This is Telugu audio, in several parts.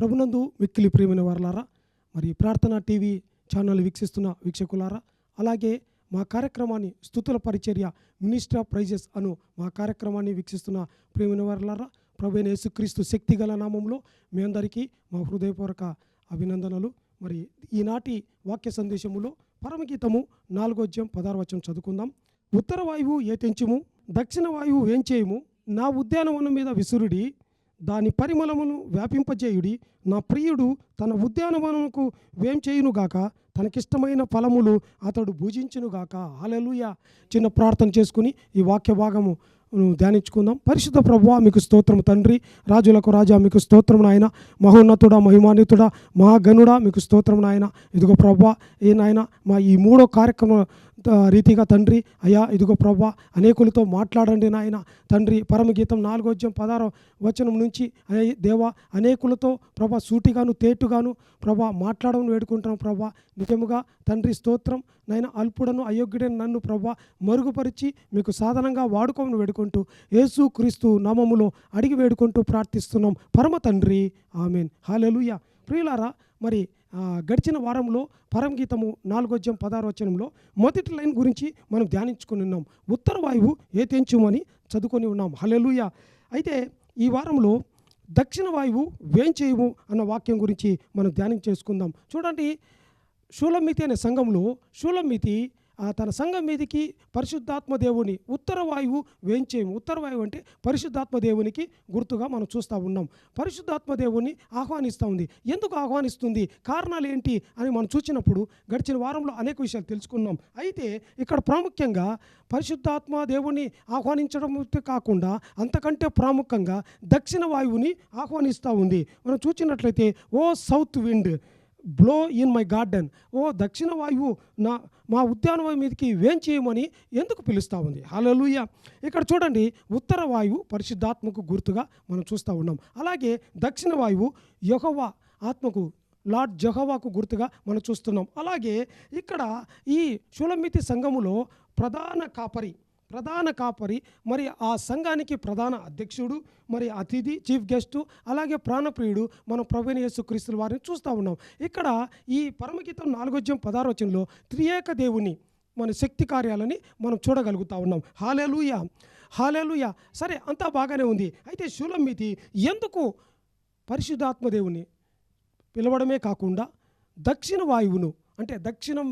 ప్రభునందు మిక్కిలి ప్రియమైన వారలారా మరి ప్రార్థన టీవీ ఛానల్ వీక్షిస్తున్న వీక్షకులారా అలాగే మా కార్యక్రమాన్ని స్థుతుల పరిచర్య మినిస్టర్ ఆఫ్ ప్రైజెస్ అను మా కార్యక్రమాన్ని వీక్షిస్తున్న ప్రేమైన వారలారా ప్రభువైన యేసుక్రీస్తు శక్తిగల నామంలో మీ అందరికీ మా హృదయపూర్వక అభినందనలు. మరి ఈనాటి వాక్య సందేశములో పరమగీతము నాలుగో అధ్యాయం పదారు చదువుకుందాం. ఉత్తర వాయువు ఏ తెంచుము? దక్షిణ వాయువు ఏం చేయము? నా ఉద్యానవనం మీద విసురుడి దాని పరిమళమును వ్యాపింపజేయుడి. నా ప్రియుడు తన ఉద్యానవనముకు వేం చేయునుగాక తనకిష్టమైన ఫలములు అతడు భుజించునుగాక హల్లెలూయా. చిన్న ప్రార్థన చేసుకుని ఈ వాక్య భాగము ధ్యానించుకుందాం. పరిశుద్ధ ప్రభు మీకు స్తోత్రం తండ్రి. రాజులకు రాజా మీకు స్తోత్రం నాయన. మహోన్నతుడా మహిమాన్వితుడా మహాగనుడా మీకు స్తోత్రం నాయన. ఇదిగో ప్రభా ఏ నాయన మా ఈ మూడో కార్యక్రమం రీతిగా తండ్రి అయ్యా ఇదిగో ప్రభా అనేకులతో మాట్లాడండి నాయన. తండ్రి పరమగీతం నాలుగో అధ్యాయం పదారో వచనం నుంచి అయ్య దేవా అనేకులతో ప్రభా సూటిగాను తేటుగాను ప్రభా మాట్లాడమని వేడుకుంటాం ప్రభా నిజముగా తండ్రి స్తోత్రం నాయన అల్పుడను అయోగ్యుడని నన్ను ప్రభా మరుగుపరిచి మీకు సాధనంగా వాడుకోమని వేడుకుంటూ యేసు క్రీస్తు నామములో అడిగి వేడుకుంటూ ప్రార్థిస్తున్నాం. పరమ తండ్రి ఆమెన్. హాలెలుయ ప్రియులారా మరి గడిచిన వారంలో పరమగీతము నాలుగో అధ్యాయం మొదటి లైన్ గురించి మనం ధ్యానించుకుని ఉన్నాం. ఉత్తర వాయువు ఏతెంచుమని చదువుకొని ఉన్నాం. హలెలుయ అయితే ఈ వారంలో దక్షిణ వాయువు వేంచేయము అన్న వాక్యం గురించి మనం ధ్యానం చేసుకుందాం చూడండి షూలమితి అనే సంఘంలో షూలమితి తన సంఘం మీదకి పరిశుద్ధాత్మ దేవుని ఉత్తర వాయువు వేయించేయము ఉత్తర వాయువు అంటే పరిశుద్ధాత్మ దేవునికి గుర్తుగా మనం చూస్తూ ఉన్నాం. పరిశుద్ధాత్మ దేవుని ఆహ్వానిస్తూ ఉంది. ఎందుకు ఆహ్వానిస్తుంది? కారణాలు ఏంటి అని మనం చూసినప్పుడు గడిచిన వారంలో అనేక విషయాలు తెలుసుకున్నాం. అయితే ఇక్కడ ప్రాముఖ్యంగా పరిశుద్ధాత్మ దేవుని ఆహ్వానించడం కాకుండా అంతకంటే ప్రాముఖ్యంగా దక్షిణ వాయువుని ఆహ్వానిస్తూ ఉంది. మనం చూసినట్లయితే O south wind blow in my garden O దక్షిణ వాయువు నా మా ఉద్యానవాయు మీదకి వేం చేయమని ఎందుకు పిలుస్తూ ఉంది? హల్లెలూయ ఇక్కడ చూడండి ఉత్తర వాయువు పరిశుద్ధాత్మకు గుర్తుగా మనం చూస్తూ ఉన్నాం. అలాగే దక్షిణ వాయువు యహోవా ఆత్మకు లార్డ్ జహోవాకు గుర్తుగా మనం చూస్తున్నాం. అలాగే ఇక్కడ ఈ షులమితి సంఘములో ప్రధాన కాపరి ప్రధాన కాపరి మరి ఆ సంఘానికి ప్రధాన అధ్యక్షుడు మరి అతిథి చీఫ్ గెస్ట్ అలాగే ప్రాణప్రియుడు మనం ప్రవీణ యేసుక్రీస్తుల వారిని చూస్తూ ఉన్నాం. ఇక్కడ ఈ పరమగీతం నాలుగోజ్యం పదారోచనలో త్రియేక దేవుని మన శక్తి కార్యాలని మనం చూడగలుగుతా ఉన్నాం. హాలేలుయ! హాలేలుయ! సరే అంతా బాగానే ఉంది. అయితే శూలమితి ఎందుకు పరిశుద్ధాత్మ దేవుని పిలవడమే కాకుండా దక్షిణ వాయువును అంటే దక్షిణం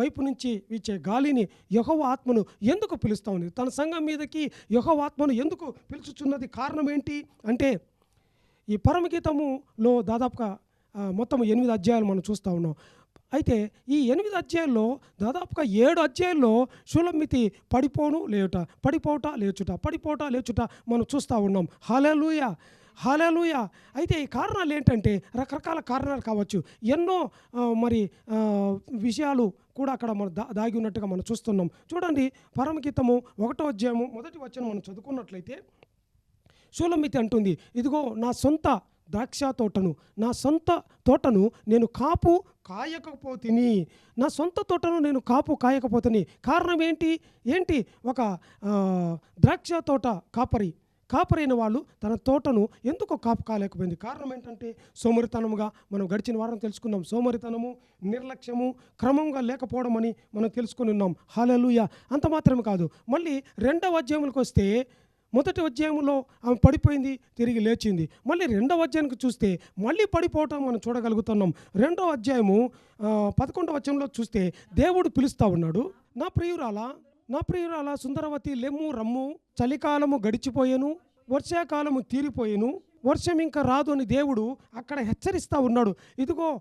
వైపు నుంచి వీచే గాలిని యహోవ ఆత్మను ఎందుకు పిలుస్తూ ఉంది తన సంఘం మీదకి యహోవ ఆత్మను ఎందుకు పిలుచుచున్నది కారణం ఏంటి? అంటే ఈ పరమగీతములో దాదాపుగా మొత్తం ఎనిమిది అధ్యాయాలు మనం చూస్తూ ఉన్నాం. అయితే ఈ ఎనిమిది అధ్యాయాల్లో దాదాపుగా ఏడు అధ్యాయాల్లో షులమితి పడిపోను లేచుట పడిపోట లేచుట పడిపోట లేచుట మనం చూస్తూ ఉన్నాం. హాలేలుయ! హాలూయ అయితే ఈ కారణాలు ఏంటంటే రకరకాల కారణాలు కావచ్చు. ఎన్నో మరి విషయాలు కూడా అక్కడ మనం దా దాగి ఉన్నట్టుగా మనం చూస్తున్నాం. చూడండి పరమగీతము ఒకటో అధ్యాయము మొదటి వచ్చిన మనం చదువుకున్నట్లయితే షూలమితి అంటుంది ఇదిగో నా సొంత ద్రాక్ష తోటను నా సొంత తోటను నేను కాపు కాయకపోతిని. నా సొంత తోటను నేను కాపు కాయకపోతని. కారణం ఏంటి? ఏంటి? ఒక ద్రాక్ష తోట కాపరి కాపరైన వాళ్ళు తన తోటను ఎందుకు కాపు కాలేకపోయింది కారణం ఏంటంటే సోమరితనముగా మనం గడిచిన వారం తెలుసుకున్నాం సోమరితనము నిర్లక్ష్యము క్రమంగా లేకపోవడం అని మనం తెలుసుకుని ఉన్నాం. హాలెలుయ అంత మాత్రమే కాదు. మళ్ళీ రెండవ అధ్యాయంలోకి వస్తే మొదటి అధ్యాయంలో ఆమె పడిపోయింది తిరిగి లేచింది. మళ్ళీ రెండవ అధ్యాయానికి చూస్తే మళ్ళీ పడిపోవటం మనం చూడగలుగుతున్నాం. రెండవ అధ్యాయము పదకొండవ అధ్యాయంలో చూస్తే దేవుడు పిలుస్తూ ఉన్నాడు. నా ప్రియురాలా నా ప్రియురాల సుందరవతి లెమ్ము రమ్ము చలికాలము గడిచిపోయాను. వర్షాకాలము తీరిపోయెను వర్షం ఇంకా రాదు అని దేవుడు అక్కడ హెచ్చరిస్తూ ఉన్నాడు. ఇదిగో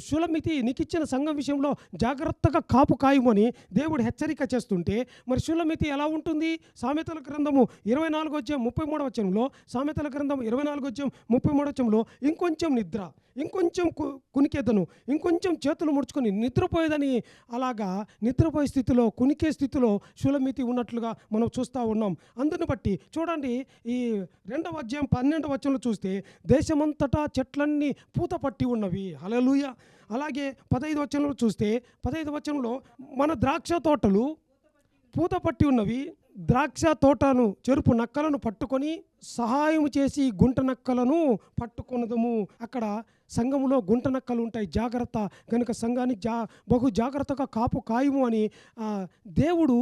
షులమితి నీకిచ్చిన సంఘం విషయంలో జాగ్రత్తగా కాపు కాయమని దేవుడు హెచ్చరిక చేస్తుంటే మరి షులమితి ఎలా ఉంటుంది? సామెతల గ్రంథము ఇరవై నాలుగు వచ్చాం ముప్పై మూడవ వచ్చంలో సామెతల గ్రంథం ఇరవై నాలుగు వచ్చాం ముప్పై మూడవ వచ్చంలో ఇంకొంచెం నిద్ర ఇంకొంచెం కు- కునికేదను ఇంకొంచెం చేతులు ముడుచుకొని నిద్రపోయేదని అలాగా నిద్రపోయే స్థితిలో కునికే స్థితిలో షులమితి ఉన్నట్లుగా మనం చూస్తూ ఉన్నాం. అందుని బట్టి చూడండి ఈ రెండవ అధ్యాయం పన్నెండవ వచనంలో చూస్తే దేశమంతటా చెట్లన్నీ పూత పట్టి ఉన్నవి. అలలు హలలుయ అలాగే పదహైదు వచనంలో చూస్తే పదహైదు వచనంలో మన ద్రాక్ష తోటలు పూత పట్టి ఉన్నవి ద్రాక్ష తోటను చెరుపు నక్కలను పట్టుకొని సహాయం చేసి గుంట నక్కలను పట్టుకున్నదము అక్కడ సంఘములో గుంట నక్కలు ఉంటాయి జాగ్రత్త. కనుక సంఘాన్ని జా బహు జాగ్రత్తగా కాపు కాయము అని దేవుడు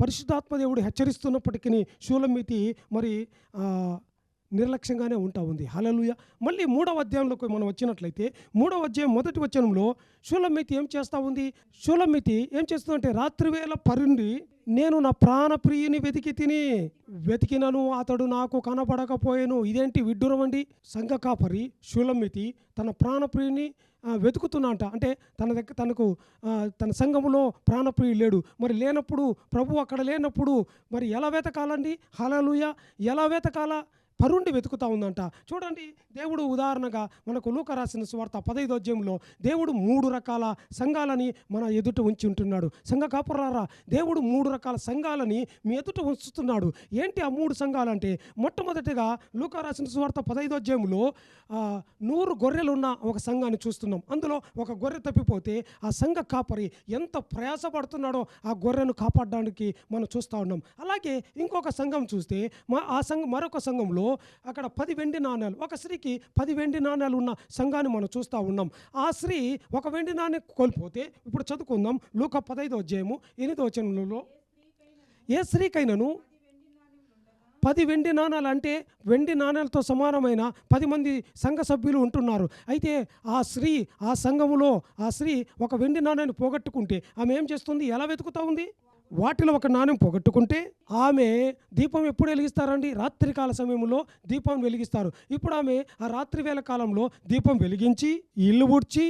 పరిశుద్ధాత్మ దేవుడు హెచ్చరిస్తున్నప్పటికీ శూలమితి మరి నిర్లక్ష్యంగానే ఉంటా ఉంది. హలలుయ మళ్ళీ మూడవ అధ్యాయంలోకి మనం వచ్చినట్లయితే మూడవ అధ్యాయం మొదటి వచనంలో శూలమితి ఏం చేస్తూ ఉంది? శూలమితి ఏం చేస్తుందంటే రాత్రివేళ పరుండి నేను నా ప్రాణప్రియుని వెతికి తిని వెతికినను అతడు నాకు కనపడకపోయాను ఇదేంటి విడ్డూరం అండి? సంఘ కాపరి శూలమితి తన ప్రాణప్రియుని వెతుకుతున్నాంట. అంటే తన దగ్గర తనకు తన సంఘములో ప్రాణప్రియుడు లేడు. మరి లేనప్పుడు ప్రభు అక్కడ లేనప్పుడు మరి ఎలా వెతకాలండి? హలలుయ ఎలా వెతకాలా? పరుండి వెతుకుతా ఉందంట. చూడండి దేవుడు ఉదాహరణగా మనకు లూక రాసిన స్వార్థ పదైదో దేవుడు మూడు రకాల సంఘాలని మన ఎదుట ఉంచి ఉంటున్నాడు. సంఘ కాపురారా దేవుడు మూడు రకాల సంఘాలని మీ ఎదుట ఉంచుతున్నాడు. ఏంటి ఆ మూడు సంఘాలంటే మొట్టమొదటిగా లూక రాసిన స్వార్థ పదైదో అధ్యాయంలో నూరు గొర్రెలున్న ఒక సంఘాన్ని చూస్తున్నాం. అందులో ఒక గొర్రె తప్పిపోతే ఆ సంఘ కాపరి ఎంత ప్రయాసపడుతున్నాడో ఆ గొర్రెను కాపాడడానికి మనం చూస్తూ ఉన్నాం. అలాగే ఇంకొక సంఘం చూస్తే మా ఆ సంఘం మరొక సంఘంలో అక్కడ పది వెండి నాణ్యాలు ఒక స్త్రీకి పది వెండి నాణ్యాలు ఉన్న సంఘాన్ని మనం చూస్తూ ఉన్నాం. ఆ స్త్రీ ఒక వెండి నాణ్యం కోల్పోతే ఇప్పుడు చదువుకుందాం. లూక పదైదో అధ్యాయము ఎనిమిదో వచనంలో ఏ స్త్రీకైనాను పది వెండి నాణాలు అంటే వెండి నాణాలతో సమానమైన పది మంది సంఘ సభ్యులు ఉంటున్నారు. అయితే ఆ స్త్రీ ఆ సంఘములో ఆ స్త్రీ ఒక వెండి నాణాన్ని పోగొట్టుకుంటే ఆమె ఏం చేస్తుంది? ఎలా వెతుకుతా ఉంది? వాటిలో ఒక నాణ్యం పోగొట్టుకుంటే ఆమె దీపం ఎప్పుడు వెలిగిస్తారండి? రాత్రికాల సమయంలో దీపం వెలిగిస్తారు. ఇప్పుడు ఆమె ఆ రాత్రి వేళ కాలంలో దీపం వెలిగించి ఇల్లు ఊడ్చి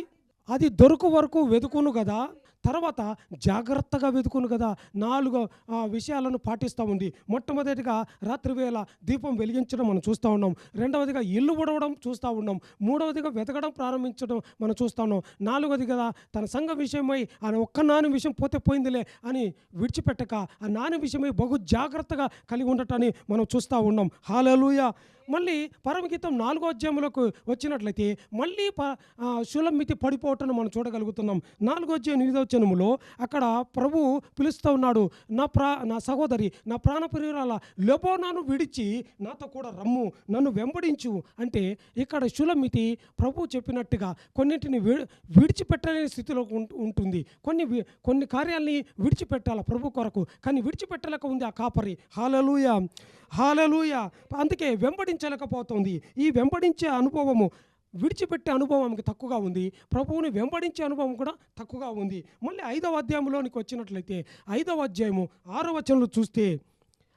అది దొరుకు వరకు వెతుకును కదా తర్వాత జాగ్రత్తగా వెతుకును కదా. నాలుగు ఆ, విషయాలను పాటిస్తూ ఉంది మొట్టమొదటిగా రాత్రివేళ దీపం వెలిగించడం మనం చూస్తూ ఉన్నాం. రెండవదిగా ఇల్లు ఉడవడం చూస్తూ ఉన్నాం. మూడవదిగా వెతకడం ప్రారంభించడం మనం చూస్తూ ఉన్నాం. నాలుగవది కదా తన సంఘ విషయమై ఆ ఒక్క నాని విషయం పోతే పోయిందిలే అని విడిచిపెట్టక ఆ నాని విషయమై బహు జాగ్రత్తగా కలిగి ఉండటాన్ని మనం చూస్తూ ఉన్నాం. హాలూయా మళ్ళీ పరమగీతం నాలుగో అధ్యాయంలోకి వచ్చినట్లయితే మళ్ళీ ప శూలమితి పడిపోవటం మనం చూడగలుగుతున్నాం. నాలుగో అధ్యాయం ఎనిమిదో అక్కడ ప్రభు పిలుస్తూ ఉన్నాడు నా ప్రా నా సహోదరి నా ప్రాణప్రియురాల లెబోనాను విడిచి నాతో కూడా రమ్ము నన్ను వెంబడించు. అంటే ఇక్కడ శూలమితి ప్రభు చెప్పినట్టుగా కొన్నింటిని విడిచిపెట్టలేని స్థితిలో ఉంటుంది. కొన్ని వి- కొన్ని కార్యాలని విడిచిపెట్టాల ప్రభు కొరకు కానీ విడిచిపెట్టలేక ఉంది ఆ కాపరి. హాలలుయ! హాలలుయ! అందుకే వెంబడి వెంబడించలేకపోతుంది. ఈ వెంబడించే అనుభవము విడిచిపెట్టే అనుభవం ఆమెకు తక్కువగా ఉంది. ప్రభువుని వెంబడించే అనుభవం కూడా తక్కువగా ఉంది. మళ్ళీ ఐదవ అధ్యాయంలోనికి వచ్చినట్లయితే ఐదవ అధ్యాయము ఆరో వచనంలో చూస్తే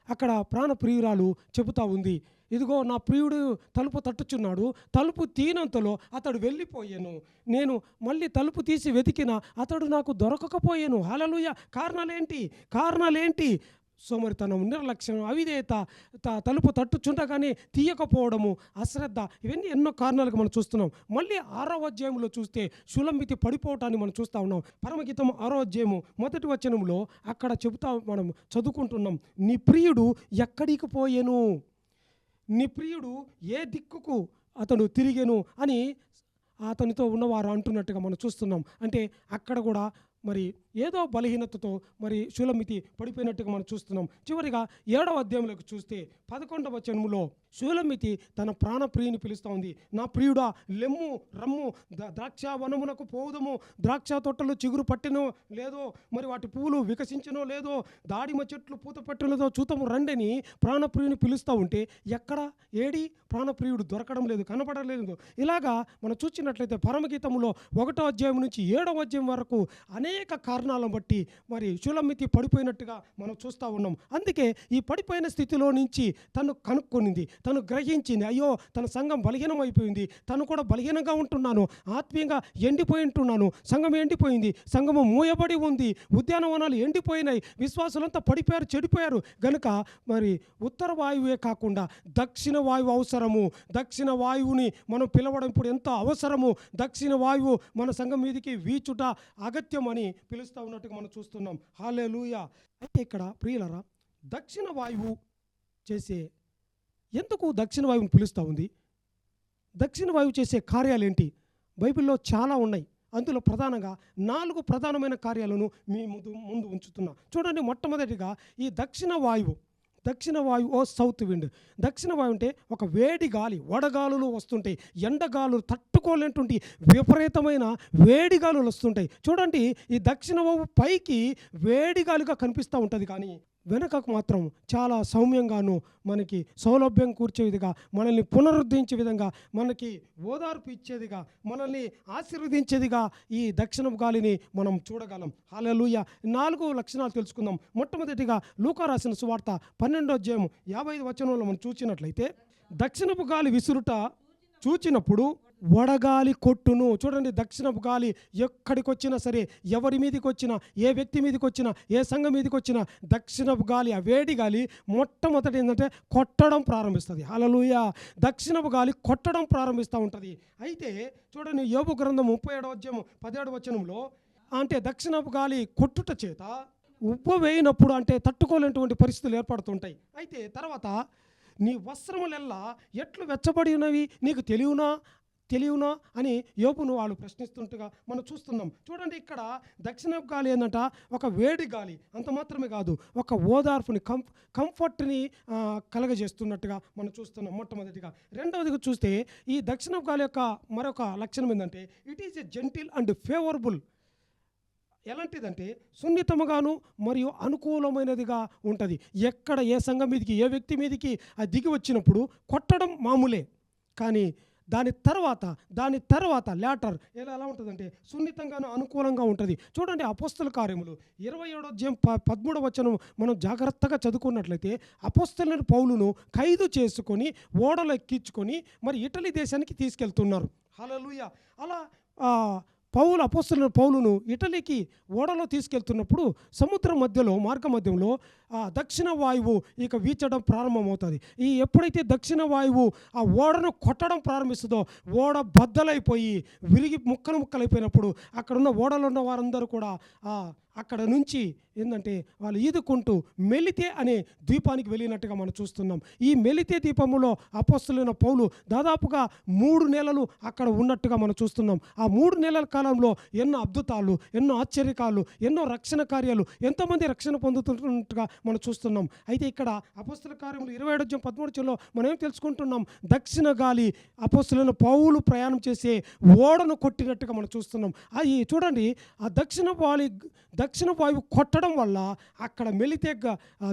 అక్కడ ప్రాణ ప్రియురాలు చెబుతా ఉంది. ఇదిగో నా ప్రియుడు తలుపు తట్టుచున్నాడు. తలుపు తీనంతలో అతడు వెళ్ళిపోయాను. నేను మళ్ళీ తలుపు తీసి వెతికిన అతడు నాకు దొరకకపోయాను. హలలుయ కారణాలేంటి? కారణాలేంటి? సోమరితనం నిర్లక్ష్యం అవిధేయత త- తలుపు తట్టుచుండగానే తీయకపోవడము అశ్రద్ధ ఇవన్నీ ఎన్నో కారణాలుగా మనం చూస్తున్నాం. మళ్ళీ ఆరో అధ్యాయంలో చూస్తే శులంబితి పడిపోవటాన్ని మనం చూస్తూ ఉన్నాం. పరమగీతం ఆరో అధ్యాయము మొదటి వచనంలో అక్కడ చెబుతా మనం చదువుకుంటున్నాం. నీ ప్రియుడు ఎక్కడికి పోయేను? నీ ప్రియుడు ఏ దిక్కుకు అతడు తిరిగేను? అని అతనితో ఉన్నవారు అంటున్నట్టుగా మనం చూస్తున్నాం. అంటే అక్కడ కూడా మరి ఏదో బలహీనతతో మరి శూలమితి పడిపోయినట్టుగా మనం చూస్తున్నాం. చివరిగా ఏడవ అధ్యాయంలోకి చూస్తే పదకొండవ జన్మలో శూలమితి తన ప్రాణప్రియుని పిలుస్తూ ఉంది. నా ప్రియుడా లెమ్ము రమ్ము ద్రాక్ష వనమునకు పోదము ద్రాక్ష తోటలు చిగురు పట్టినో లేదో మరి వాటి పువ్వులు వికసించినో లేదో దాడిమ చెట్లు పూత పట్టినదో చూతము. రండిని ప్రాణప్రియుని పిలుస్తూ ఉంటే ఎక్కడ? ఏడి? ప్రాణప్రియుడు దొరకడం లేదు కనపడలేదు. ఇలాగా మనం చూసినట్లయితే పరమగీతములో ఒకటో అధ్యాయం నుంచి ఏడవ అధ్యాయం వరకు అనేక కారణాలు కారణాలను బట్టి మరి శూలమితి పడిపోయినట్టుగా మనం చూస్తూ ఉన్నాం. అందుకే ఈ పడిపోయిన స్థితిలో నుంచి తను కనుక్కొనింది. తను గ్రహించింది అయ్యో తన సంఘం బలహీనం అయిపోయింది తను కూడా బలహీనంగా ఉంటున్నాను. ఆత్మీయంగా ఎండిపోయి ఉంటున్నాను. సంఘం ఎండిపోయింది. సంఘము మూయబడి ఉంది. ఉద్యానవనాలు ఎండిపోయినాయి. విశ్వాసులంతా పడిపోయారు చెడిపోయారు. గనుక మరి ఉత్తర వాయువే కాకుండా దక్షిణ వాయువు అవసరము. దక్షిణ వాయువుని మనం పిలవడం ఇప్పుడు ఎంతో అవసరము. దక్షిణ వాయువు మన సంఘం మీదకి వీచుట అగత్యం అని పిలుస్తూ ఉన్నట్టుగా మనం చూస్తున్నాం. హాలే అయితే ఇక్కడ ప్రియులరా దక్షిణ వాయువు చేసే ఎందుకు దక్షిణ వాయువుని పిలుస్తూ ఉంది? దక్షిణ వాయువు చేసే కార్యాలేంటి? బైబిల్లో చాలా ఉన్నాయి. అందులో ప్రధానంగా నాలుగు ప్రధానమైన కార్యాలను మీ ముందు ముందు ఉంచుతున్నా. చూడండి మొట్టమొదటిగా ఈ దక్షిణ వాయువు. దక్షిణ వాయువు ఓ సౌత్ విండ్. దక్షిణ వాయువు అంటే ఒక వేడి గాలి వడగాలులు వస్తుంటాయి. ఎండగాలులు తట్టుకోలేటువంటి విపరీతమైన వేడి గాలులు వస్తుంటాయి. చూడండి ఈ దక్షిణ వాయువు పైకి వేడి గాలిగా కనిపిస్తూ ఉంటుంది కానీ వెనుకకు మాత్రం చాలా సౌమ్యంగాను మనకి సౌలభ్యం కూర్చే విధంగా మనల్ని పునరుద్ధరించే విధంగా మనకి ఓదార్పు ఇచ్చేదిగా మనల్ని ఆశీర్వదించేదిగా ఈ దక్షిణపు గాలిని మనం చూడగలం. హాలూయ నాలుగు లక్షణాలు తెలుసుకుందాం. మొట్టమొదటిగా లూకా రాసిన సువార్త పన్నెండో అధ్యాయం యాభై ఐదు వచనంలో మనం చూసినట్లయితే దక్షిణపు గాలి విసురుట చూచినప్పుడు వడగాలి కొట్టును. చూడండి దక్షిణపు గాలి ఎక్కడికి వచ్చినా సరే ఎవరి మీదకి వచ్చినా ఏ వ్యక్తి మీదకి వచ్చినా ఏ సంఘం మీదకి వచ్చినా దక్షిణపు గాలి ఆ వేడి గాలి మొట్టమొదటి ఏంటంటే కొట్టడం ప్రారంభిస్తుంది. హలలుయ దక్షిణపు గాలి కొట్టడం ప్రారంభిస్తూ ఉంటుంది. అయితే చూడండి యోగు గ్రంథం ముప్పై ఏడవ అధ్యాయం పదిహేడు వచనంలో అంటే దక్షిణపు గాలి కొట్టుట చేత ఉప్పు వేయినప్పుడు అంటే తట్టుకోలేనటువంటి పరిస్థితులు ఏర్పడుతుంటాయి. అయితే తర్వాత నీ వస్త్రములెల్లా ఎట్లు వెచ్చబడి ఉన్నవి నీకు తెలియనా? తెలియనా? అని యోపును వాళ్ళు ప్రశ్నిస్తుంటగా మనం చూస్తున్నాం. చూడండి ఇక్కడ దక్షిణ గాలి ఏంటంట ఒక వేడి గాలి. అంత మాత్రమే కాదు ఒక ఓదార్పుని కం కంఫర్ట్ని కలగజేస్తున్నట్టుగా మనం చూస్తున్నాం మొట్టమొదటిగా. రెండవదిగా చూస్తే ఈ దక్షిణ గాలి యొక్క మరొక లక్షణం ఏంటంటే it is a gentle and favourable ఎలాంటిదంటే సున్నితముగాను మరియు అనుకూలమైనదిగా ఉంటుంది. ఎక్కడ ఏ సంఘం మీదకి ఏ వ్యక్తి మీదకి అది దిగి వచ్చినప్పుడు కొట్టడం మామూలే. కానీ దాని తర్వాత దాని తర్వాత లేటర్ ఎలా ఎలా ఉంటుందంటే సున్నితంగాను అనుకూలంగా ఉంటుంది. చూడండి అపోస్తుల కార్యములు. ఇరవై ఏడో జం ప పదమూడవ వచనం మనం జాగ్రత్తగా చదువుకున్నట్లయితే అపోస్తులని పౌలును ఖైదు చేసుకొని ఓడలు ఎక్కించుకొని మరి ఇటలీ దేశానికి తీసుకెళ్తున్నారు. హల్లెలూయా! అలా పౌలు అపోస్తుల పౌలును ఇటలీకి ఓడలో తీసుకెళ్తున్నప్పుడు సముద్రం మధ్యలో మార్గ మధ్యంలో ఆ దక్షిణ వాయువు ఇక వీచడం ప్రారంభమవుతుంది. ఈ ఎప్పుడైతే దక్షిణ వాయువు ఆ ఓడను కొట్టడం ప్రారంభిస్తుందో ఓడ బద్దలైపోయి విరిగి ముక్కలు ముక్కలైపోయినప్పుడు అక్కడ ఉన్న ఓడలో ఉన్న వారందరూ కూడా ఆ అక్కడ నుంచి ఏంటంటే వాళ్ళు ఈదుకుంటూ మెలితే అనే ద్వీపానికి వెళ్ళినట్టుగా మనం చూస్తున్నాం. ఈ మెలితే ద్వీపములో అపస్తులైన పౌలు దాదాపుగా మూడు నెలలు అక్కడ ఉన్నట్టుగా మనం చూస్తున్నాం. ఆ మూడు నెలల కాలంలో ఎన్నో అద్భుతాలు ఎన్నో ఆశ్చర్యకాలు ఎన్నో రక్షణ కార్యాలు ఎంతోమంది రక్షణ పొందుతున్నట్టుగా మనం చూస్తున్నాం. అయితే ఇక్కడ అపోస్తుల కార్యములు ఇరవై ఏడు పదమూడు చెల్లో మనం ఏం తెలుసుకుంటున్నాం? దక్షిణ గాలి అపోస్తులను పౌలు ప్రయాణం చేసే ఓడను కొట్టినట్టుగా మనం చూస్తున్నాం. అది చూడండి ఆ దక్షిణ వాలి దక్షిణ వాయువు కొట్టడం వల్ల అక్కడ మెలితే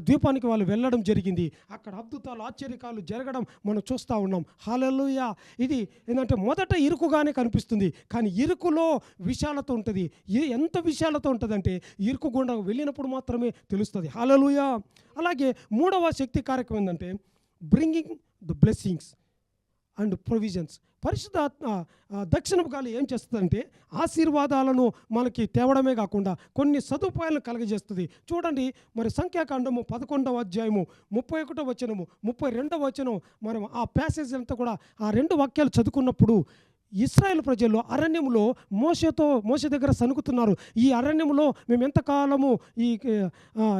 ద్వీపానికి వాళ్ళు వెళ్ళడం జరిగింది. అక్కడ అద్భుతాలు ఆశ్చర్యకాలు జరగడం మనం చూస్తూ ఉన్నాం. హాలలుయ ఇది ఏంటంటే మొదట ఇరుకుగానే కనిపిస్తుంది. కానీ ఇరుకులో విశాలత ఉంటుంది. ఎంత విశాలత ఉంటుందంటే ఇరుకు గుండా వెళ్ళినప్పుడు మాత్రమే తెలుస్తుంది. హాలలుయ అలాగే మూడవ శక్తి కార్యక్రమం ఏంటంటే bringing the blessings and provisions పరిశుద్ధ దక్షిణపు గాలి ఏం చేస్తుందంటే ఆశీర్వాదాలను మనకి తేవడమే కాకుండా కొన్ని సదుపాయాలను కలగజేస్తుంది. చూడండి మరి సంఖ్యాకాండము పదకొండవ అధ్యాయము ముప్పై ఒకటో వచనము ముప్పై రెండవ వచనం మనం ఆ ప్యాసేజ్ అంతా కూడా ఆ రెండు వాక్యాలు చదువుకున్నప్పుడు ఇస్రాయేల్ ప్రజలు అరణ్యంలో మోసతో మోస దగ్గర సనుకుతున్నారు ఈ అరణ్యంలో మేము ఎంతకాలము ఈ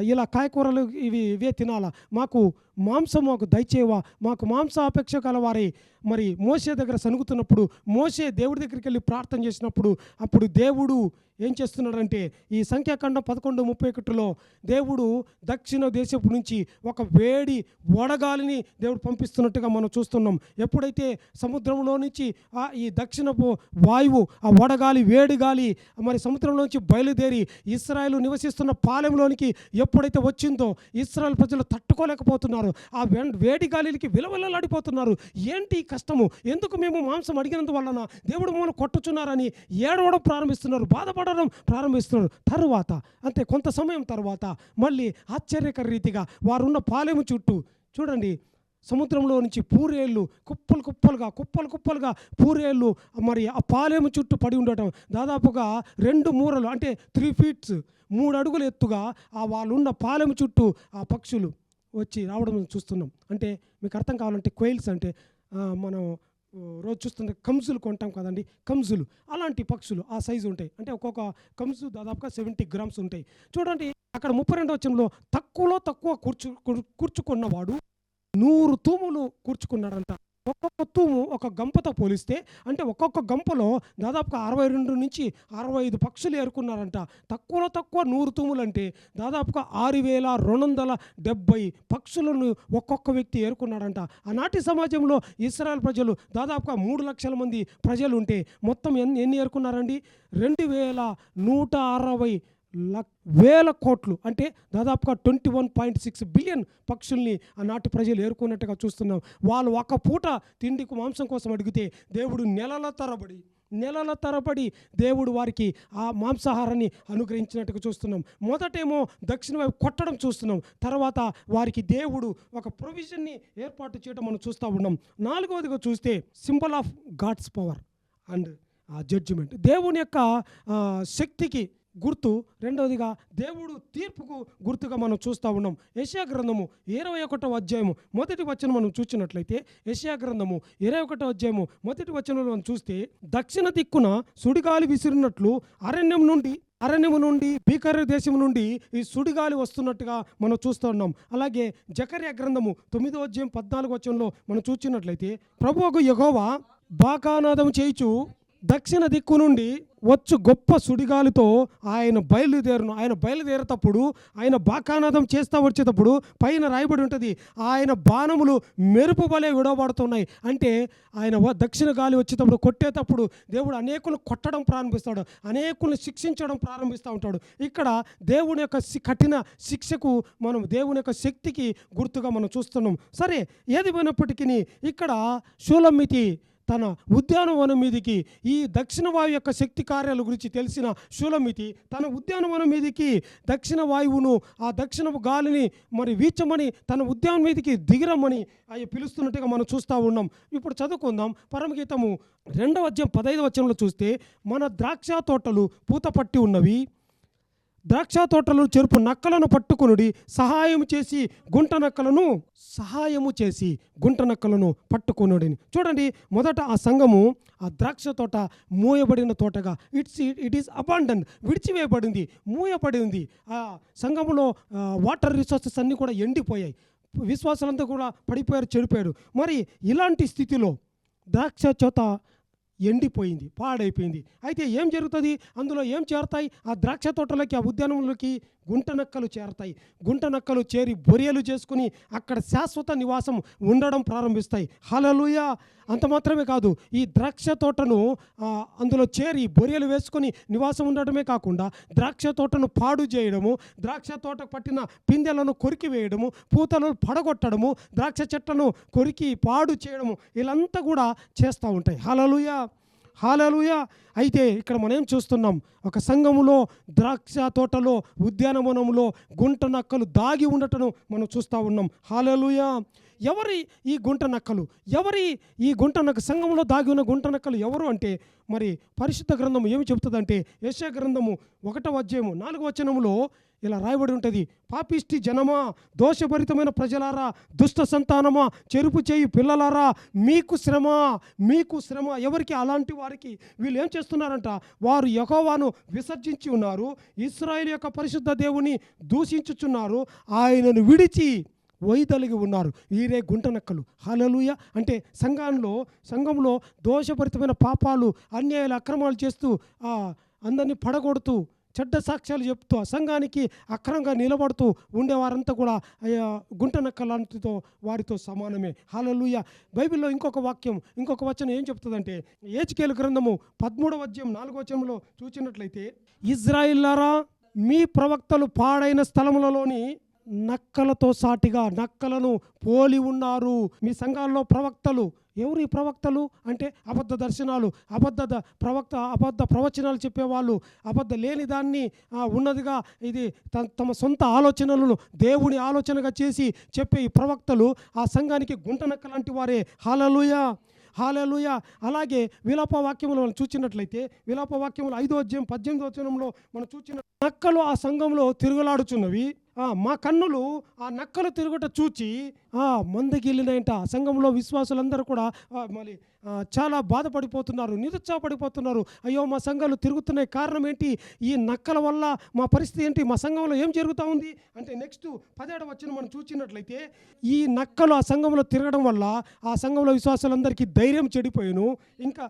ఇలా కాయకూరలు ఇవి ఇవే తినాలా? మాకు మాంసం మాకు దయచేవా మాకు మాంసాపేక్ష కలవారే మరి మోసే దగ్గర సనుగుతున్నప్పుడు మోసే దేవుడి దగ్గరికి వెళ్ళి ప్రార్థన చేసినప్పుడు అప్పుడు దేవుడు ఏం చేస్తున్నాడంటే ఈ సంఖ్యాకాండం పదకొండు ముప్పై ఒకటిలో దేవుడు దక్షిణ దేశపు నుంచి ఒక వేడి వడగాలిని దేవుడు పంపిస్తున్నట్టుగా మనం చూస్తున్నాం. ఎప్పుడైతే సముద్రంలో నుంచి ఆ ఈ దక్షిణపు వాయువు ఆ వడగాలి వేడి గాలి మరి సముద్రంలో నుంచి బయలుదేరి ఇస్రాయలు నివసిస్తున్న పాలెంలోనికి ఎప్పుడైతే వచ్చిందో ఇస్రాయల్ ప్రజలు తట్టుకోలేకపోతున్నారు. ఆ వేడి గాలికి విలవిలలాడిపోతున్నారు. ఏంటి ఈ కష్టము? ఎందుకు మేము మాంసం అడిగినందువలన దేవుడు మమ్మల్ని కొట్టుచున్నారని ఏడవడం ప్రారంభిస్తున్నారు. బాధపడడం ప్రారంభిస్తున్నారు. తరువాత అంతే కొంత సమయం తర్వాత మళ్ళీ ఆశ్చర్యకర రీతిగా వారున్న పాలెము చుట్టూ చూడండి సముద్రంలో నుంచి పూరేళ్ళు కుప్పలు కుప్పలుగా కుప్పలు కుప్పలుగా పూరేళ్ళు మరి ఆ పాలెము చుట్టూ పడి ఉండటం. దాదాపుగా రెండు మూరలు అంటే త్రీ ఫీట్స్ మూడు అడుగులు ఎత్తుగా ఆ వాళ్ళున్న పాలెము చుట్టూ ఆ పక్షులు వచ్చి రావడం చూస్తున్నాం. అంటే మీకు అర్థం కావాలంటే క్వైల్స్ అంటే మనం రోజు చూస్తుంటే కంజులు కొంటాం కదండి కంజులు. అలాంటి పక్షులు ఆ సైజు ఉంటాయి. అంటే ఒక్కొక్క కంజు దాదాపుగా సెవెంటీ గ్రామ్స్ ఉంటాయి. చూడండి అక్కడ ముప్పై రెండవ వచ్చంలో తక్కువలో తక్కువ కూర్చు కూర్చుకున్నవాడు నూరు తూములు కూర్చుకున్నాడంట. ఒక్కొక్క తూము ఒక గంపతో పోలిస్తే అంటే ఒక్కొక్క గంపలో దాదాపుగా అరవై రెండు నుంచి అరవై ఐదు పక్షులు ఏరుకున్నారంట. తక్కువలో తక్కువ నూరు తూములంటే దాదాపుగా ఆరు వేల రెండు వందల డెబ్బై పక్షులను ఒక్కొక్క వ్యక్తి ఏరుకున్నాడంట. ఆనాటి సమాజంలో ఇస్రాయల్ ప్రజలు దాదాపుగా మూడు లక్షల మంది ప్రజలు ఉంటే మొత్తం ఎన్ని ఎన్ని ఏరుకున్నారండి? రెండు వేల నూట అరవై వేల కోట్లు అంటే దాదాపుగా twenty one point six billion పక్షుల్ని ఆనాటి ప్రజలు ఏరుకున్నట్టుగా చూస్తున్నాం. వాళ్ళు ఒక పూట తిండికి మాంసం కోసం అడిగితే దేవుడు నెలల తరబడి నెలల తరబడి దేవుడు వారికి ఆ మాంసాహారాన్ని అనుగ్రహించినట్టుగా చూస్తున్నాం. మొదటేమో దక్షిణ వైపు కొట్టడం చూస్తున్నాం. తర్వాత వారికి దేవుడు ఒక ప్రొవిజన్ని ఏర్పాటు చేయడం మనం చూస్తూ ఉన్నాం. నాలుగవదిగా చూస్తే symbol of God's power and judgement. దేవుని యొక్క శక్తికి గుర్తు రెండవదిగా దేవుడు తీర్పుకు గుర్తుగా మనం చూస్తూ ఉన్నాం. యెషయా గ్రంథము ఇరవై ఒకటో అధ్యాయము మొదటి వచనం మనం చూసినట్లయితే యెషయా గ్రంథము ఇరవై ఒకటో అధ్యాయము మొదటి వచనంలో మనం చూస్తే దక్షిణ దిక్కున సుడిగాలి విసిరినట్లు అరణ్యం నుండి అరణ్యము నుండి భీకర దేశం నుండి ఈ సుడిగాలి వస్తున్నట్టుగా మనం చూస్తూ ఉన్నాం. అలాగే జకర్య గ్రంథము తొమ్మిదో అధ్యాయం పద్నాలుగు వచనంలో మనం చూసినట్లయితే ప్రభువుకు యగోవా బాకానాదం చేయిచు దక్షిణ దిక్కు నుండి వచ్చు గొప్ప సుడిగాలితో ఆయన బయలుదేరును. ఆయన బయలుదేరేటప్పుడు ఆయన బాకానాదం చేస్తూ వచ్చేటప్పుడు పైన రాయబడి ఉంటుంది ఆయన బాణములు మెరుపు వలె విడవబడుతున్నాయి. అంటే ఆయన వ- దక్షిణ గాలి వచ్చేటప్పుడు కొట్టేటప్పుడు దేవుడు అనేకులు కొట్టడం ప్రారంభిస్తాడు అనేకులను శిక్షించడం ప్రారంభిస్తూ ఉంటాడు. ఇక్కడ దేవుని యొక్క కఠిన శిక్షకు మనం దేవుని యొక్క శక్తికి గుర్తుగా మనం చూస్తున్నాం. సరే ఏది పోయినప్పటికీ ఇక్కడ శూలమితి తన ఉద్యానవనం మీదికి ఈ దక్షిణ వాయు యొక్క శక్తి కార్యాల గురించి తెలిసిన శూలమితి తన ఉద్యానవనం మీదికి దక్షిణ వాయువును ఆ దక్షిణ గాలిని మరి వీచమని తన ఉద్యానం మీదికి దిగిరమ్మని అవి పిలుస్తున్నట్టుగా మనం చూస్తూ ఉన్నాం. ఇప్పుడు చదువుకుందాం. పరమగీతము రెండవ అధ్యాయం పదహైదు వచనంలో చూస్తే మన ద్రాక్ష తోటలు పూత పట్టి ఉన్నవి ద్రాక్ష తోటలో చెరుపు నక్కలను పట్టుకొనుడి సహాయం చేసి గుంట నక్కలను సహాయము చేసి గుంట నక్కలను పట్టుకొనుడిని. చూడండి మొదట ఆ సంఘము ఆ ద్రాక్ష తోట మూయబడిన తోటగా ఇట్స్ ఇట్ ఈస్ అబాండన్ విడిచివేయబడింది మూయబడింది. ఆ సంఘములో వాటర్ రిసోర్సెస్ అన్నీ కూడా ఎండిపోయాయి. విశ్వాసాలంతా కూడా పడిపోయారు చెడిపోయారు. మరి ఇలాంటి స్థితిలో ద్రాక్ష చోట ఎండిపోయింది పాడైపోయింది. అయితే ఏం జరుగుతుంది? అందులో ఏం చేరుతాయి? ఆ ద్రాక్ష తోటలోకి ఆ ఉద్యానంలోకి గుంట నక్కలు చేరతాయి. గుంట నక్కలు చేరి బొరియలు చేసుకుని అక్కడ శాశ్వత నివాసం ఉండడం ప్రారంభిస్తాయి. హలలుయ అంత మాత్రమే కాదు ఈ ద్రాక్ష తోటను అందులో చేరి బొరియలు వేసుకొని నివాసం ఉండడమే కాకుండా ద్రాక్ష తోటను పాడు చేయడము ద్రాక్ష తోట పట్టిన పిందెలను కొరికి వేయడము పూతలను పడగొట్టడము ద్రాక్ష చెట్లను కొరికి పాడు చేయడము ఇలాంతా కూడా చేస్తూ ఉంటాయి. Hallelujah hallelujah. అయితే ఇక్కడ మనం ఏం చూస్తున్నాం? ఒక సంఘములో ద్రాక్ష తోటలో ఉద్యానవనంలో గుంట నక్కలు దాగి ఉండటం మనం చూస్తూ ఉన్నాం. హాలలుయా. ఎవరి ఈ గుంట నక్కలు? ఎవరి ఈ గుంట నక్క సంఘంలో దాగి ఉన్న గుంట నక్కలు ఎవరు అంటే? మరి పరిశుద్ధ గ్రంథము ఏమి చెబుతుందంటే? యశ గ్రంథము ఒకటవ అధ్యాయము నాలుగవ వచనములో ఇలా రాయబడి ఉంటుంది. పాపిష్టి జనమా దోషభరితమైన ప్రజలారా దుష్ట సంతానమా చెరుపు చేయి పిల్లలారా మీకు శ్రమ మీకు శ్రమ. ఎవరికి? అలాంటి వారికి. వీళ్ళు ఏం చేస్తున్నారంట? వారు యహోవాను విసర్జించి ఉన్నారు. ఇస్రాయేల్ యొక్క పరిశుద్ధ దేవుని దూషించుచున్నారు. ఆయనను విడిచి వైదొలిగి ఉన్నారు. వీరే గుంట నక్కలు. హలలుయ అంటే సంఘంలో సంఘంలో దోషభరితమైన పాపాలు అన్యాయాలు అక్రమాలు చేస్తూ అందరినీ పడగొడుతూ చెడ్డ సాక్ష్యాలు చెప్తూ ఆ సంఘానికి అక్రమంగా నిలబడుతూ ఉండేవారంతా కూడా గుంటనక్కలతో వారితో సమానమే. హలలుయ బైబిల్లో ఇంకొక వాక్యం ఇంకొక వచనం ఏం చెప్తుందంటే ఏచికేలు గ్రంథము పదమూడవ అధ్యాయం నాలుగో వచనంలో చూచినట్లయితే ఇజ్రాయిల్లారా మీ ప్రవక్తలు పాడైన స్థలములలోని నక్కలతో సాటిగా నక్కలను పోలి ఉన్నారు. మీ సంఘాల్లో ప్రవక్తలు ఎవరు ఈ ప్రవక్తలు? అంటే అబద్ధ దర్శనాలు అబద్ధ ప్రవక్త అబద్ధ ప్రవచనాలు చెప్పేవాళ్ళు. అబద్ధ లేని దాన్ని ఉన్నదిగా ఇది త- తమ సొంత ఆలోచనలను దేవుని ఆలోచనగా చేసి చెప్పే ఈ ప్రవక్తలు ఆ సంఘానికి గుంటనక్క లాంటి వారే. హాలలుయ! హాలలుయ! అలాగే విలాప వాక్యములు మనం చూచినట్లయితే విలాప వాక్యములు ఐదో అధ్యాయం పద్దెనిమిదో వచనంలో మనం చూచిన నక్కలు ఆ సంఘంలో తిరుగులాడుచున్నవి. మా కన్నులు ఆ నక్కలు తిరుగుట చూచి ఆ, సంఘంలో విశ్వాసులందరూ కూడా మళ్ళీ చాలా బాధపడిపోతున్నారు నిరుత్సాహపడిపోతున్నారు. అయ్యో మా సంఘాలు తిరుగుతున్నాయి. కారణం ఏంటి? ఈ నక్కల వల్ల మా పరిస్థితి ఏంటి? మా సంఘంలో ఏం జరుగుతూ ఉంది? అంటే నెక్స్ట్ పదేడు వచ్చిన మనం చూసినట్లయితే ఈ నక్కలు ఆ సంఘంలో తిరగడం వల్ల ఆ సంఘంలో విశ్వాసులందరికీ ధైర్యం చెడిపోయాను. ఇంకా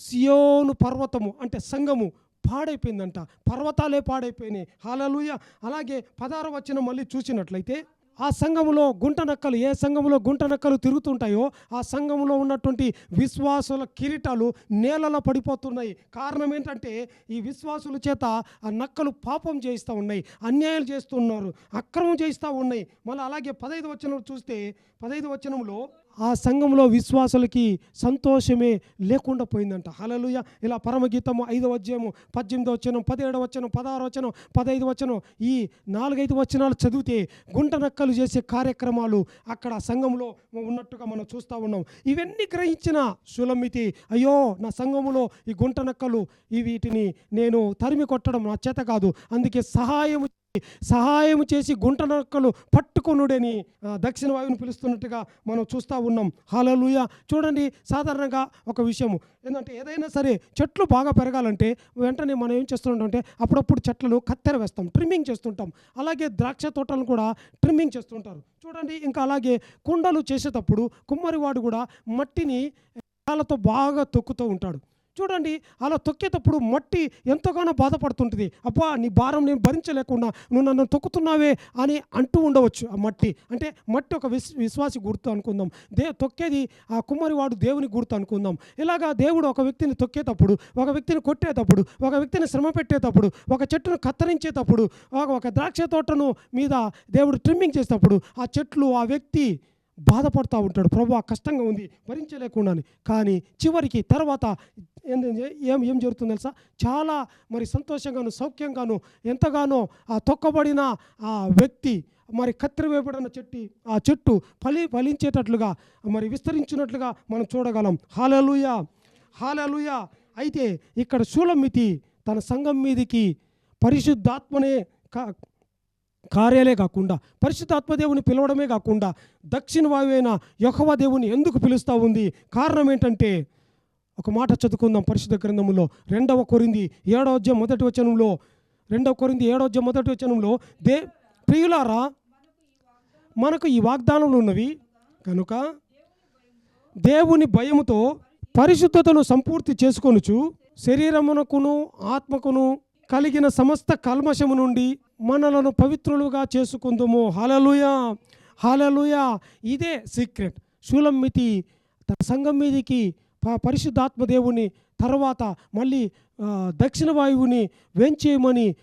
సియోను పర్వతము అంటే సంఘము పాడైపోయిందంట. పర్వతాలే పాడైపోయినాయి. హాలలుయ అలాగే పదార వచ్చిన మళ్ళీ చూసినట్లయితే ఆ సంఘములో గుంట నక్కలు ఏ సంఘములో గుంట నక్కలు తిరుగుతుంటాయో ఆ సంఘములో ఉన్నటువంటి విశ్వాసుల కిరీటాలు నేలలో పడిపోతున్నాయి. కారణం ఏంటంటే ఈ విశ్వాసుల చేత ఆ నక్కలు పాపం చేయిస్తూ ఉన్నాయి అన్యాయాలు చేస్తున్నారు అక్రమం చేయిస్తూ ఉన్నాయి. మళ్ళీ అలాగే పదహైదు వచనం చూస్తే పదహైదు వచనంలో ఆ సంఘంలో విశ్వాసులకి సంతోషమే లేకుండా పోయిందంట. హలలుయ ఇలా పరమగీతము ఐదవ అధ్యాయము పద్దెనిమిది వచనం పదిహేడు వచ్చనం పదహారు వచనం పదహైదు వచనం ఈ నాలుగైదు వచనాలు చదివితే గుంట నక్కలు చేసే కార్యక్రమాలు అక్కడ సంఘంలో ఉన్నట్టుగా మనం చూస్తూ ఉన్నాం. ఇవన్నీ గ్రహించిన సులమితి అయ్యో నా సంఘములో ఈ గుంట నక్కలు ఈ వీటిని నేను తరిమి కొట్టడం నా చేత కాదు. అందుకే సహాయం సహాయం చేసి గుంట నక్కలు పట్టుకొనుడని దక్షిణ వాయువుని పిలుస్తున్నట్టుగా మనం చూస్తూ ఉన్నాం. హాలలుయ చూడండి సాధారణంగా ఒక విషయము. ఏంటంటే ఏదైనా సరే చెట్లు బాగా పెరగాలంటే వెంటనే మనం ఏం చేస్తుంటామంటే అప్పుడప్పుడు చెట్లను కత్తెర వేస్తాం ట్రిమ్మింగ్ చేస్తుంటాం. అలాగే ద్రాక్ష తోటలను కూడా ట్రిమ్మింగ్ చేస్తుంటారు. చూడండి ఇంకా అలాగే కుండలు చేసేటప్పుడు కుమ్మరివాడు కూడా మట్టిని కాళ్ళతో బాగా తొక్కుతూ ఉంటాడు. చూడండి అలా తొక్కేటప్పుడు మట్టి ఎంతగానో బాధపడుతుంటుంది. అబ్బా నీ భారం నేను భరించలేకుండా నువ్వు నన్ను తొక్కుతున్నావే అని అంటూ ఉండవచ్చు ఆ మట్టి. అంటే మట్టి ఒక విశ్ విశ్వాసి గుర్తు అనుకుందాం. దే తొక్కేది ఆ కుమ్మరివాడు దేవుని గుర్తు అనుకుందాం. ఇలాగా దేవుడు ఒక వ్యక్తిని తొక్కేటప్పుడు ఒక వ్యక్తిని కొట్టేటప్పుడు ఒక వ్యక్తిని శ్రమ పెట్టేటప్పుడు ఒక చెట్టును కత్తిరించేటప్పుడు ఒక ఒక ద్రాక్ష తోటను మీద దేవుడు ట్రిమ్మింగ్ చేసేటప్పుడు ఆ చెట్లు ఆ వ్యక్తి బాధపడుతూ ఉంటాడు. ప్రభు కష్టంగా ఉంది. భరించలేకుండా కానీ చివరికి తర్వాత ఏం ఏం జరుగుతుంది తెలుసా? చాలా మరి సంతోషంగాను సౌఖ్యంగాను ఎంతగానో ఆ తొక్కబడిన ఆ వ్యక్తి మరి కత్తిరి వేయబడిన చెట్టు ఆ చెట్టు ఫలి ఫలించేటట్లుగా మరి విస్తరించినట్లుగా మనం చూడగలం. హాలలుయ! హాలలుయ! అయితే ఇక్కడ శూలమితి తన సంఘం మీదికి పరిశుద్ధాత్మనే కా కార్యాలే కాకుండా పరిశుద్ధాత్మదేవుని పిలవడమే కాకుండా దక్షిణ వాయువైన యహోవ దేవుని ఎందుకు పిలుస్తూ ఉంది? కారణం ఏంటంటే ఒక మాట చదువుకుందాం పరిశుద్ధ గ్రంథంలో రెండవ కొరింది ఏడవ అధ్యాయం మొదటి వచనంలో రెండవ కొరింది ఏడవ అధ్యాయం మొదటి వచనంలో దే ప్రియులారా మనకు ఈ వాగ్దానములు ఉన్నవి కనుక దేవుని భయముతో పరిశుద్ధతను సంపూర్తి చేసుకొనుచు శరీరమునకును ఆత్మకును కలిగిన సమస్త కల్మషము నుండి మనలను పవిత్రులుగా చేసుకుందుము. హాలలుయా హాలలుయా ఇదే సీక్రెట్. శూలమితి తన సంఘం మీదికి ప- పరిశుద్ధాత్మ దేవుని తర్వాత మళ్ళీ దక్షిణ వాయువుని వెంచేయమని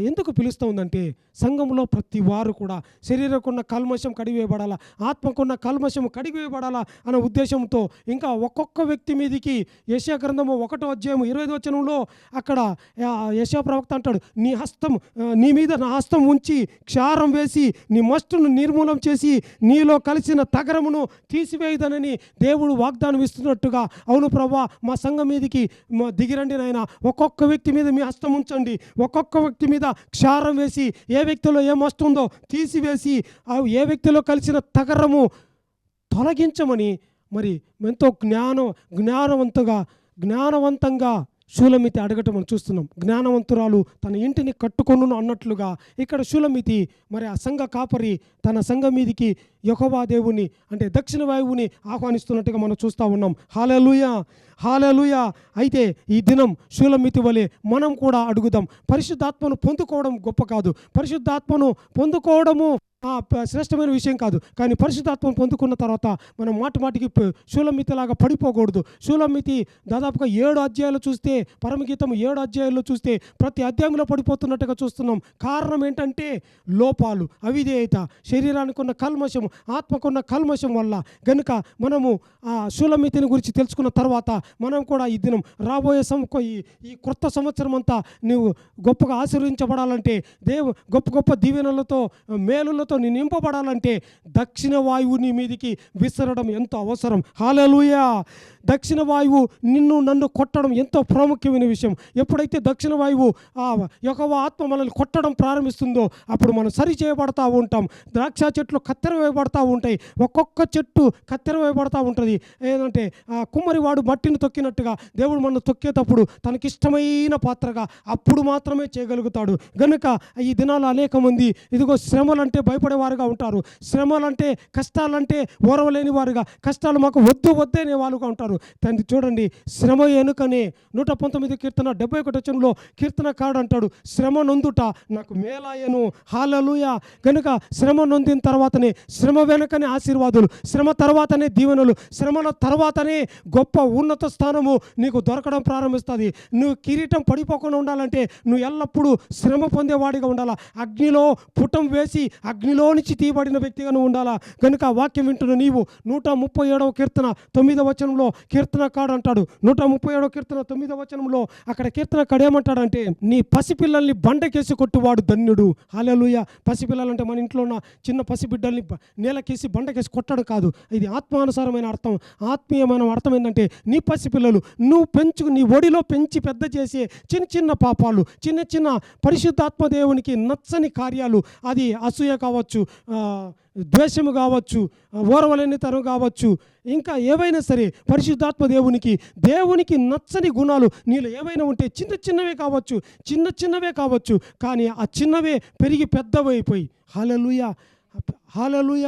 ఎందుకు పిలుస్తుందంటే సంఘంలో ప్రతి వారు కూడా శరీరకున్న కల్మషం కడివేయబడాలా ఆత్మకున్న కల్మషం కడిగివేయబడాలా అనే ఉద్దేశంతో ఇంకా ఒక్కొక్క వ్యక్తి మీదికి యశా గ్రంథము ఒకటో అధ్యాయం ఇరవై వచనంలో అక్కడ యశా ప్రవక్త అంటాడు నీ హస్తం నీ మీద నా హస్తం ఉంచి క్షారం వేసి నీ మస్టును నిర్మూలం చేసి నీలో కలిసిన తగరమును తీసివేయదనని దేవుడు వాగ్దానం ఇస్తున్నట్టుగా అవును ప్రభా మా సంఘం మీదికి మా దిగిరండి నాయన. ఒక్కొక్క వ్యక్తి మీద మీ హస్తం ఉంచండి. ఒక్కొక్క వ్యక్తి మీద క్షారం వేసి ఏ వ్యక్తిలో ఏమొస్తుందో తీసివేసి ఆ ఏ వ్యక్తిలో కలిసిన తగరము తొలగించమని మరి ఎంతో జ్ఞానం జ్ఞానవంతుగా జ్ఞానవంతంగా శూలమితి అడగటం మనం చూస్తున్నాం. జ్ఞానవంతురాలు తన ఇంటిని కట్టుకొను అన్నట్లుగా ఇక్కడ శూలమితి మరి ఆ సంఘ కాపరి తన సంఘ మీదికి యహోవా దేవుని అంటే దక్షిణ వాయువుని ఆహ్వానిస్తున్నట్టుగా మనం చూస్తూ ఉన్నాం. హాలలుయ! హాలలుయ! అయితే ఈ దినం శూలమితి వలె మనం కూడా అడుగుదాం. పరిశుద్ధాత్మను పొందుకోవడం గొప్ప కాదు. పరిశుద్ధాత్మను పొందుకోవడము శ్రేష్టమైన విషయం కాదు. కానీ పరిశుద్ధాత్మం పొందుకున్న తర్వాత మనం మాటి మాటికి శూలమితిలాగా పడిపోకూడదు. శూలమితి దాదాపుగా ఏడు అధ్యాయాలు చూస్తే పరమగీతం ఏడు అధ్యాయాల్లో చూస్తే ప్రతి అధ్యాయంలో పడిపోతున్నట్టుగా చూస్తున్నాం. కారణం ఏంటంటే లోపాలు అవిధేయత శరీరానికి ఉన్న కల్మషం ఆత్మకున్న కల్మషం వల్ల గనుక మనము ఆ శూలమితిని గురించి తెలుసుకున్న తర్వాత మనం కూడా ఈ దినం రాబోయే సం ఈ కొత్త క్రొత్త సంవత్సరం అంతా నువ్వు గొప్పగా ఆశీర్వదించబడాలంటే దేవు గొప్ప గొప్ప దీవెనలతో మేలులతో ఆత్మతో నీ నింపబడాలంటే దక్షిణ వాయువు నీ మీదికి విసరడం ఎంతో అవసరం. హాలలుయా దక్షిణ వాయువు నిన్ను నన్ను కొట్టడం ఎంతో ప్రాముఖ్యమైన విషయం. ఎప్పుడైతే దక్షిణ వాయువు ఆ యొక్క ఆత్మ మనల్ని కొట్టడం ప్రారంభిస్తుందో అప్పుడు మనం సరి చేయబడతా ఉంటాం. ద్రాక్ష చెట్లు కత్తెర వేయబడతా ఉంటాయి. ఒక్కొక్క చెట్టు కత్తెర వేయబడతా ఉంటుంది. ఏంటంటే ఆ కుమ్మరివాడు మట్టిని తొక్కినట్టుగా దేవుడు మనం తొక్కేటప్పుడు తనకిష్టమైన పాత్రగా అప్పుడు మాత్రమే చేయగలుగుతాడు. గనుక ఈ దినాలు అనేక మంది ఇదిగో శ్రమలంటే భయపడేవారుగా ఉంటారు. శ్రమలంటే కష్టాలంటే ఓరవలేని వారుగా కష్టాలు మాకు వద్దు వద్దనే అనే వాళ్ళుగా ఉంటారు. తండ్రి చూడండి శ్రమ ఎనుకనే నూట పంతొమ్మిది కీర్తన డెబ్బై ఒకటి వచనంలో కీర్తన కాడు అంటాడు శ్రమ నొందుట నాకు మేలాయను హాలలుయ! గనుక శ్రమ నొందిన తర్వాతనే శ్రమ వెనుకనే ఆశీర్వాదులు శ్రమ తర్వాతనే దీవెనలు శ్రమల తర్వాతనే గొప్ప ఉన్నత స్థానము నీకు దొరకడం ప్రారంభిస్తుంది. నువ్వు కిరీటం పడిపోకుండా ఉండాలంటే నువ్వు ఎల్లప్పుడూ శ్రమ పొందేవాడిగా ఉండాలా? అగ్నిలో పుటం వేసి అగ్ని అగ్నిలో నుంచి తీయబడిన వ్యక్తిగా నువ్వు ఉండాలా? కనుక ఆ వాక్యం వింటున్న నీవు నూట ముప్పై ఏడవ కీర్తన తొమ్మిదవ వచనంలో కీర్తనకాడు అంటాడు. నూట ముప్పై ఏడవ కీర్తన తొమ్మిదవ వచనంలో అక్కడ కీర్తనకాడు ఏమంటాడంటే నీ పసిపిల్లల్ని బండకేసి కొట్టువాడు ధన్యుడు. హాలెలుయ. పసిపిల్లలంటే మన ఇంట్లో ఉన్న చిన్న పసిబిడ్డల్ని నేలకేసి బండకేసి కొట్టడు కాదు. ఇది ఆత్మానుసారమైన అర్థం. ఆత్మీయమైన అర్థం ఏంటంటే నీ పసిపిల్లలు నువ్వు పెంచు నీ ఒడిలో పెంచి పెద్ద చేసే చిన్న చిన్న పాపాలు చిన్న చిన్న పరిశుద్ధాత్మ దేవునికి నచ్చని కార్యాలు అది అసూయ కావచ్చు కావచ్చు ద్వేషము కావచ్చు ఓర్వలేనితనం కావచ్చు ఇంకా ఏవైనా సరే పరిశుద్ధాత్మ దేవునికి దేవునికి నచ్చని గుణాలు నీళ్ళు ఏవైనా ఉంటే చిన్న చిన్నవే కావచ్చు చిన్న చిన్నవే కావచ్చు కానీ ఆ చిన్నవే పెరిగి పెద్దవైపోయి. హాలలుయ హాలలుయ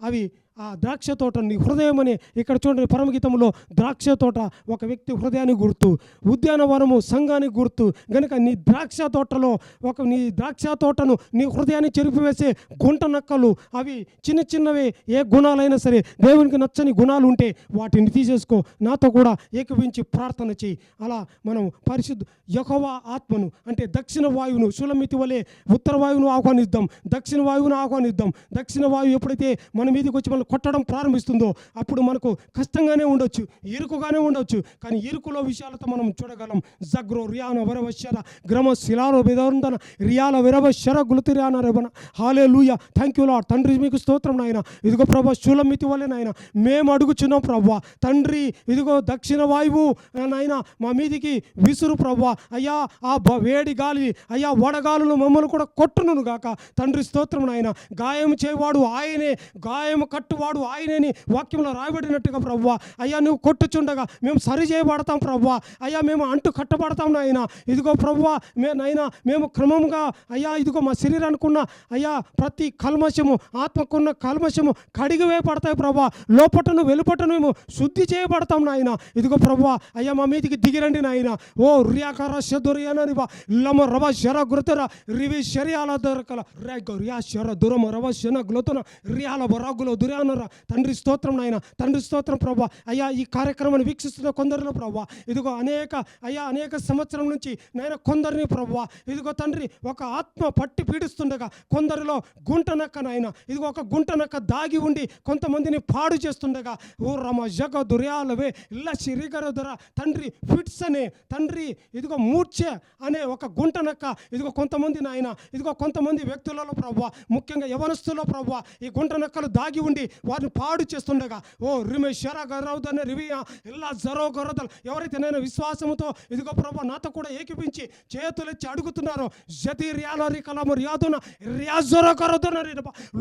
అవి ఆ ద్రాక్ష తోట నీ హృదయం అని ఇక్కడ చూడండి పరమగీతంలో ద్రాక్ష తోట ఒక వ్యక్తి హృదయానికి గుర్తు ఉద్యానవనము సంఘానికి గుర్తు. గనుక నీ ద్రాక్ష తోటలో ఒక నీ ద్రాక్ష తోటను నీ హృదయాన్ని చెరిపివేసే గుంట నక్కలు అవి చిన్న చిన్నవి ఏ గుణాలైనా సరే దేవునికి నచ్చని గుణాలు ఉంటే వాటిని తీసేసుకో. నాతో కూడా ఏకవించి ప్రార్థన చేయి. అలా మనం పరిశుద్ధ యహోవా ఆత్మను అంటే దక్షిణ వాయువును సులమితి వలె ఉత్తర వాయువును ఆహ్వానిద్దాం దక్షిణ వాయువును ఆహ్వానిద్దాం. దక్షిణ వాయువు ఎప్పుడైతే మన మీదకి వచ్చి మనల్ని కొట్టడం ప్రారంభిస్తుందో అప్పుడు మనకు కష్టంగానే ఉండొచ్చు ఇరుకుగానే ఉండొచ్చు. కానీ ఇరుకులో విషయాలతో మనం చూడగలం. జగ్రో రియాన వరవశర గ్రమ శిలాలో బెదవందన రియాల విరవశ్యర గులుతిరాన రేవన హాలే లూయ థ్యాంక్ యూ లాడ్ తండ్రి మీకు స్తోత్రం నాయన. ఇదిగో ప్రభా శూలమితి వల్లే నాయన. మేము అడుగుచున్నాం ప్రభా. తండ్రి ఇదిగో దక్షిణ వాయువు నాయన మా మీదికి విసురు ప్రభా. అయ్యా ఆ బ- వేడి గాలి అయ్యా వడగాలులు మమ్మల్ని కూడా కొట్టును గాక తండ్రి స్తోత్రం నాయన. గాయం చేయవాడు ఆయనే. గాయం కట్టు కొట్టువాడు ఆయనని వాక్యంలో రాయబడినట్టుగా ప్రవ్వా. అయ్యా నువ్వు కొట్టుచుండగా మేము సరి చేయబడతాం ప్రవ్వా. అయ్యా మేము అంటు కట్టబడతాం నాయన. ఇదిగో ప్రవ్వా మే నాయన మేము క్రమంగా అయ్యా ఇదిగో మా శరీరానికి ఉన్న అయ్యా ప్రతి కల్మశము ఆత్మకున్న కల్మశము కడిగివే పడతాయి ప్రభా లోపటను వెలుపటను మేము శుద్ధి చేయబడతాం నాయన. ఇదిగో ప్రభా అయ్యా మా మీదికి దిగిరండి నాయన. ఓ రియాకర శదురియననివా లమ రవ శర గురుతర రివి శరియాల దొరకల. రేగ రియా శర దురమ రవ శన గ్లోతన రియాల బరాగులో దుర్యానర తండ్రి స్తోత్రం నాయన. తండ్రి స్తోత్రం ప్రభా. అయ్యా ఈ కార్యక్రమాన్ని వీక్షిస్తున్న కొందరిలో ప్రభా. ఇదిగో అనేక అయ్యా అనేక సంవత్సరం నుంచి నాయన కొందరిని ప్రభా. ఇదిగో తండ్రి ఒక ఆత్మ పట్టి పీడిస్తుండగా కొందరిలో గుంటనక్క నాయన. ఇదిగో ఒక గుంటనక్క దాగి ఉండి కొంతమందిని పాడు చేస్తుండగా ఓ రమ జగ దుర్యాలవే ఇల్ల శరీర దొర తండ్రి ఫిట్స్ అనే తండ్రి ఇదిగో మూర్ఛ అనే ఒక గుంటనక్క ఇదిగో కొంతమంది నాయన ఇదిగో కొంతమంది వ్యక్తులలో ప్రభా. ముఖ్యంగా యవనస్తుల్లో ప్రభావ ఈ గుంట నక్కలు దాగి ఉండి వారిని పాడు చేస్తుండగా ఓ రిమే శర గరవుదనే రివియా ఇలా జరో గొర్రదలు ఎవరైతే నేను విశ్వాసముతో ఇదిగో ప్రభా నాతో కూడా ఏకిపించి చేతులెచ్చి అడుగుతున్నారో జతి రియాలో రికలము రియాదున రియాజొర గొరదున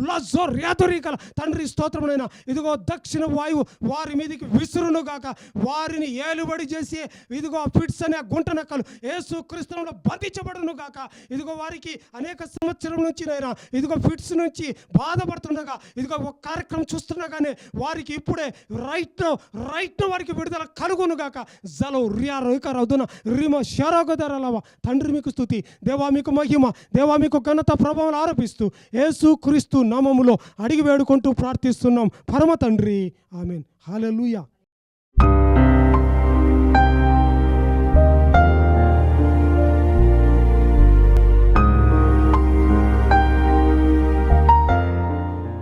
లజో రియాదు రికల తండ్రి స్తోత్రమునైనా ఇదిగో దక్షిణ వాయువు వారి మీదకి విసురును గాక వారిని ఏలుబడి చేసి ఇదిగో ఫిట్స్ అనే గుంట నక్కలు ఏసు క్రిస్తునంలో బంధించబడును గాక ఇదిగో వారికి అనేక సంవత్సరం నుంచి నైనా ఇదిగో ఫిట్స్ నుంచి బాధపడుతుండగా ఇదిగో ఒక కార్యక్రమం చూస్తుండగానే వారికి ఇప్పుడే రైట్ రైట్ వారికి విడుదల కలుగును గాక. జలో రియా రైకరవుదున రిమ శరగదరలవ తండ్రి మీకు స్థుతి దేవా మీకు మహిమ దేవా మీకు ఘనత ప్రభావం ఆరోపిస్తూ యేసు క్రీస్తు నామములో అడిగి వేడుకుంటూ ప్రార్థిస్తున్నాం. పరమ తండ్రి ఆమెన్. హాలెలూయా.